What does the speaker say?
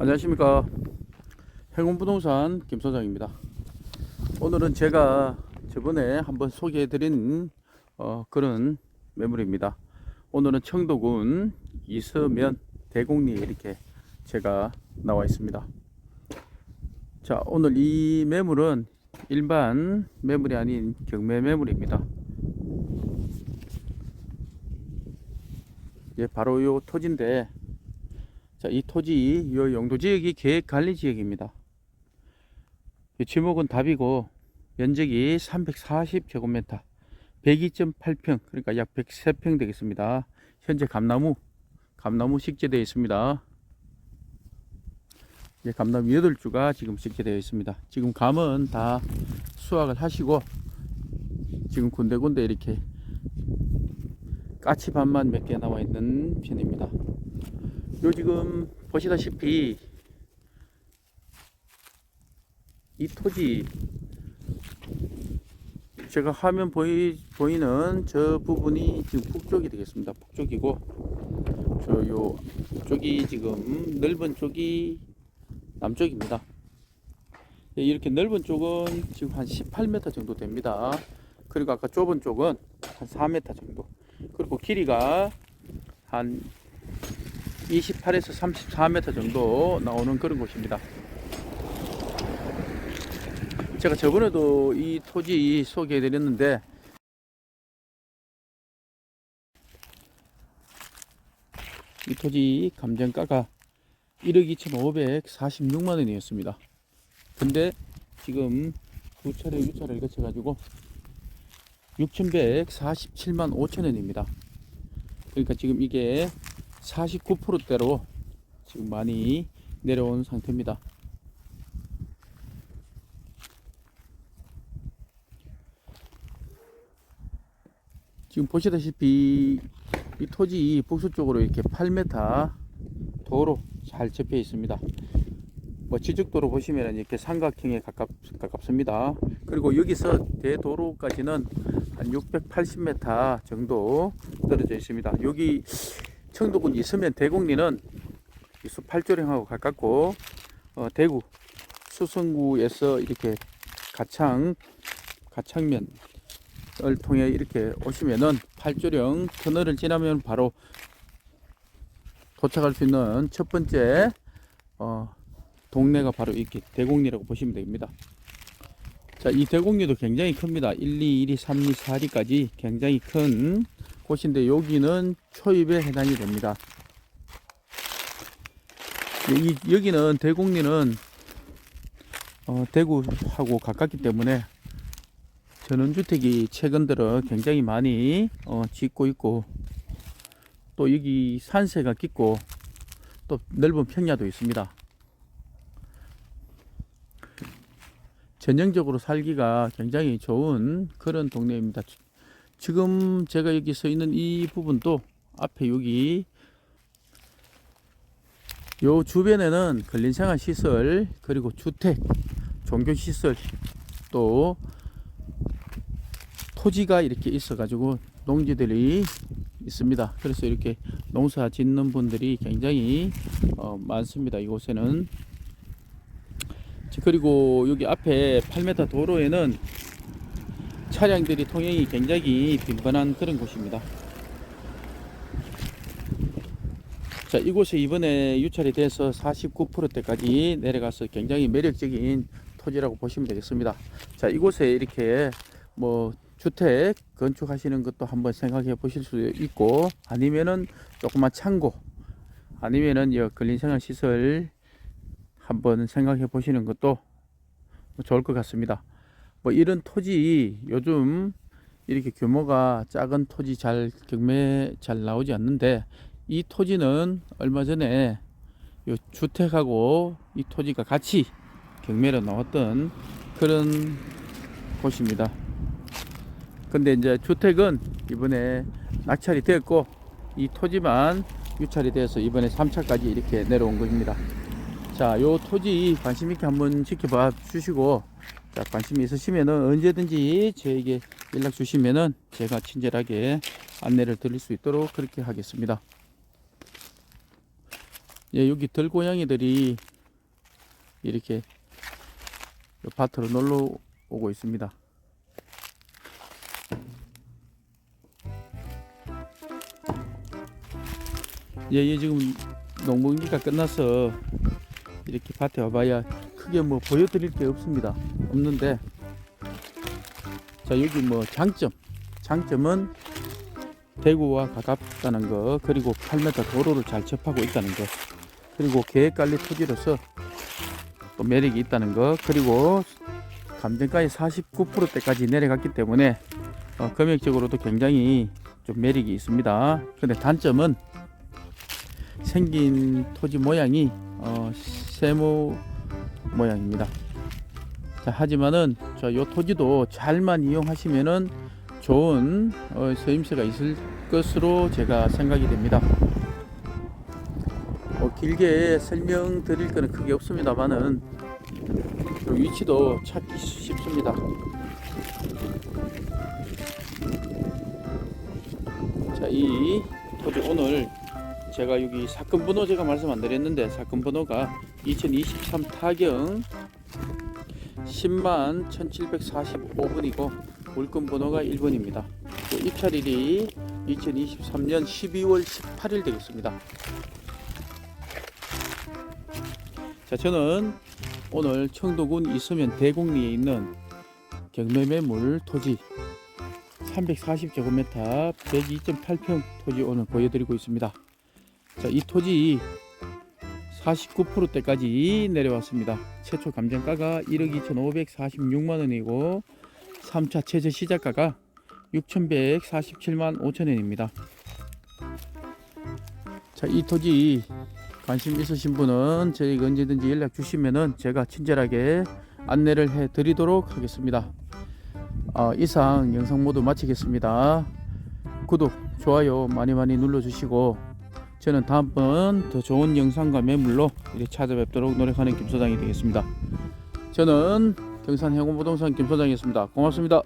안녕하십니까. 행운부동산 김소장입니다. 오늘은 제가 저번에 한번 소개해 드린 어, 그런 매물입니다. 오늘은 청도군 이서면 대곡리에 이렇게 제가 나와 있습니다. 자 오늘 이 매물은 일반 매물이 아닌 경매 매물입니다. 예, 바로 요 토지인데 자, 이 토지, 요 용도 지역이 계획 관리 지역입니다. 이 지목은 답이고, 면적이 340제곱미터, 102.8평, 그러니까 약 103평 되겠습니다. 현재 감나무, 감나무 식재되어 있습니다. 이제 감나무 8주가 지금 식재되어 있습니다. 지금 감은 다 수확을 하시고, 지금 군데군데 이렇게 까치밭만 몇개 나와 있는 편입니다. 요 지금 보시다시피 이 토지 제가 화면 보이, 보이는 저 부분이 지금 북쪽이 되겠습니다. 북쪽이고 저 요 쪽이 지금 넓은 쪽이 남쪽입니다. 예, 이렇게 넓은 쪽은 지금 한 18m 정도 됩니다. 그리고 아까 좁은 쪽은 한 4m 정도. 그리고 길이가 한 28에서 34m 정도 나오는 그런 곳입니다. 제가 저번에도 이 토지 소개해 드렸는데 이 토지 감정가가 1억 2,546만 원이었습니다. 근데 지금 두 차례 유차를 거쳐 가지고 6,147만 5천 원입니다. 그러니까 지금 이게 49%대로 지금 많이 내려온 상태입니다. 지금 보시다시피 이 토지 북서 쪽으로 이렇게 8m 도로 잘 접혀 있습니다. 뭐 지적도로 보시면 이렇게 삼각형에 가깝, 가깝습니다. 그리고 여기서 대도로까지는 한 680m 정도 떨어져 있습니다. 여기 청도군 있으면 대곡리는 이수 팔조령하고 가깝고 어, 대구 수성구에서 이렇게 가창 가창면을 통해 이렇게 오시면은 팔조령 터널을 지나면 바로 도착할 수 있는 첫 번째 어, 동네가 바로 이렇게 대곡리라고 보시면 됩니다. 자, 이 대곡리도 굉장히 큽니다. 1, 2, 1, 2, 3, 2, 4리까지 굉장히 큰 곳인데 여기는 초입에 해당이 됩니다. 이, 여기는 대곡리는 어, 대구하고 가깝기 때문에 전원주택이 최근 들어 굉장히 많이 어, 짓고 있고 또 여기 산세가 깊고 또 넓은 평야도 있습니다. 전형적으로 살기가 굉장히 좋은 그런 동네입니다. 지금 제가 여기 서 있는 이 부분도 앞에 여기 요 주변에는 근린생활 시설 그리고 주택 종교 시설 또 토지가 이렇게 있어 가지고 농지들이 있습니다. 그래서 이렇게 농사 짓는 분들이 굉장히 어, 많습니다. 이곳에는 그리고 여기 앞에 8m 도로에는 차량들이 통행이 굉장히 빈번한 그런 곳입니다. 자, 이곳에 이번에 유찰이 돼서 49%대까지 내려가서 굉장히 매력적인 토지라고 보시면 되겠습니다. 자, 이곳에 이렇게 뭐 주택 건축하시는 것도 한번 생각해 보실 수 있고 아니면은 조그만 창고 아니면은 여 근린생활 시설 한번 생각해 보시는 것도 좋을 것 같습니다. 뭐 이런 토지 요즘 이렇게 규모가 작은 토지 잘 경매 잘 나오지 않는데 이 토지는 얼마 전에 요 주택하고 이 토지가 같이 경매로 나왔던 그런 곳입니다. 근데 이제 주택은 이번에 낙찰이 되었고 이 토지만 유찰이 돼서 이번에 3차까지 이렇게 내려온 것입니다. 자, 요 토지 관심 있게 한번 지켜봐 주시고, 자, 관심이 있으시면은 언제든지 저에게 연락 주시면은 제가 친절하게 안내를 드릴 수 있도록 그렇게 하겠습니다. 예, 여기 들고양이들이 이렇게 요 밭으로 놀러 오고 있습니다. 예, 예, 지금 농번기가 끝나서 이렇게 밭에 와봐야 크게 뭐 보여드릴 게 없습니다. 없는데, 자, 여기 뭐 장점. 장점은 대구와 가깝다는 거, 그리고 8m 도로를 잘 접하고 있다는 거, 그리고 계획관리 토지로서 또 매력이 있다는 거, 그리고 감정가의 49%대까지 내려갔기 때문에 어, 금액적으로도 굉장히 좀 매력이 있습니다. 근데 단점은 생긴 토지 모양이 어, 세모 모양입니다. 자, 하지만은 저요 토지도 잘만 이용하시면은 좋은 어, 서임세가 있을 것으로 제가 생각이 됩니다. 어, 길게 설명드릴 거는 크게 없습니다만은 그 위치도 찾기 쉽습니다. 자, 이 토지 오늘 제가 여기 사건 번호 제가 말씀 안 드렸는데 사건 번호가 2023 타경 10만 1745분이고 물건 번호가 1번입니다. 입찰일이 2023년 12월 18일 되겠습니다. 자, 저는 오늘 청도군 이서면 대곡리에 있는 경매 매물 토지 340제곱미터 102.8평 토지 오늘 보여드리고 있습니다. 자, 이 토지 49%대까지 내려왔습니다. 최초 감정가가 1억 2,546만 원이고 3차 최저 시작가가 6,147만 5천 원입니다. 자, 이 토지 관심 있으신 분은 저에게 언제든지 연락 주시면은 제가 친절하게 안내를 해 드리도록 하겠습니다. 어, 이상 영상 모두 마치겠습니다. 구독, 좋아요 많이 많이 눌러 주시고 저는 다음번 더 좋은 영상과 매물로 이렇게 찾아뵙도록 노력하는 김 소장이 되겠습니다. 저는 경산 해공부동산 김 소장이었습니다. 고맙습니다.